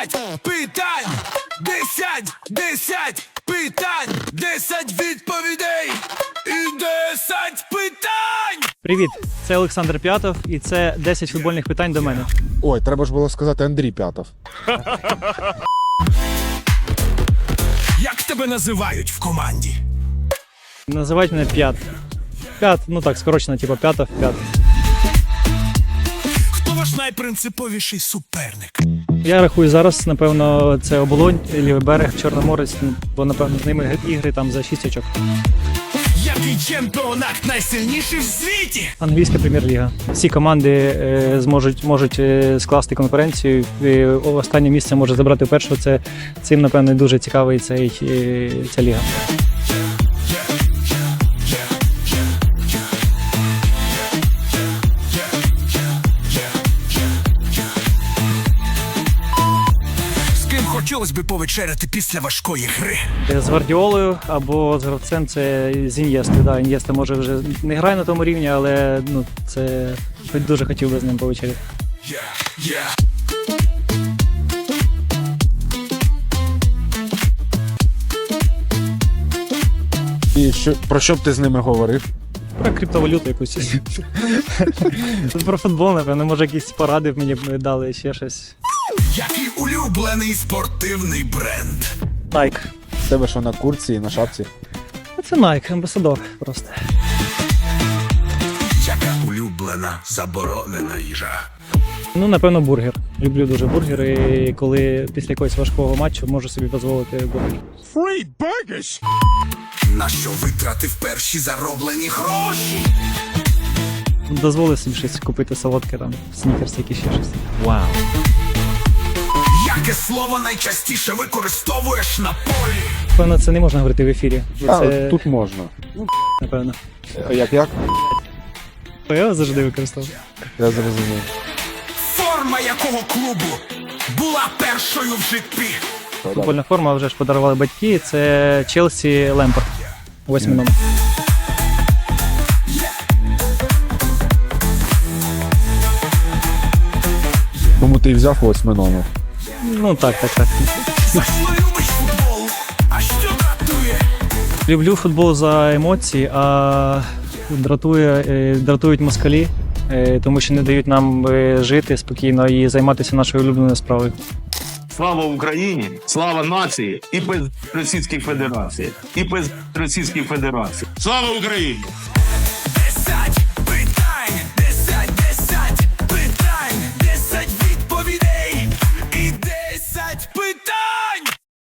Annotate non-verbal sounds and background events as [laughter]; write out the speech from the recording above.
Десять питань, десять, десять питань, десять відповідей і десять питань. Привіт, це Олександр П'ятов, і це 10 футбольних питань до мене. Ой, треба ж було сказати Андрій П'ятов. Як тебе називають в команді? Називають мене П'ят. П'ят, ну так, скорочено, типу П'ятов, П'ят. Хто ваш найпринциповіший суперник? Я рахую зараз, напевно, це оболонь, лівий берег, Чорноморець, ну, бо напевно з ними ігри там за 6 очок. Який чемпіонат найсильніший в світі? Англійська прем'єр-ліга. Всі команди е, зможуть можуть е, скласти конференцію. І останнє місце може забрати першого. Це цим, напевно, дуже цікавий цей е, ця ліга. Хотілося б повечеряти після важкої гри? З Гвардіолою або з гравцем це з Ін'єстою. Да, Ін'єста може вже не грає на тому рівні, але ну це хоч дуже хотів би з ним повечеряти. Yeah, yeah. І що, про що б ти з ними говорив? Про криптовалюту якусь. [laughs] Про футбол, напевно, може якісь поради б мені б дали ще щось. Який улюблений спортивний бренд? Nike. Тебе що на курці і на шапці? Це Nike, амбасадор просто. Яка улюблена заборонена їжа? Ну, напевно, бургер. Люблю дуже бургери. І коли після якогось важкого матчу можу собі дозволити бургер. На що витратив перші зароблені гроші? Дозволив собі щось купити солодке, там, снікерс, якісь ще щось. Яке слово найчастіше використовуєш на полі? Певно, це не можна говорити в ефірі. А, Це, тут можна. напевно. Як як? То я завжди використовую. Я зрозумів. Форма якого клубу була першою в житті? Футбольна форма вже ж подарували батьки. Це Челсі Лемпорт. Восьмий номер. Тому ти і взяв восьмий номер. Ну так, так, так. Люблю футбол за емоції, а дратує, е, дратують москалі, е, тому що не дають нам е, жити спокійно і займатися нашою улюбленою справою. Слава Україні, слава нації і без Російської Федерації, і без Російської Федерації. Слава Україні!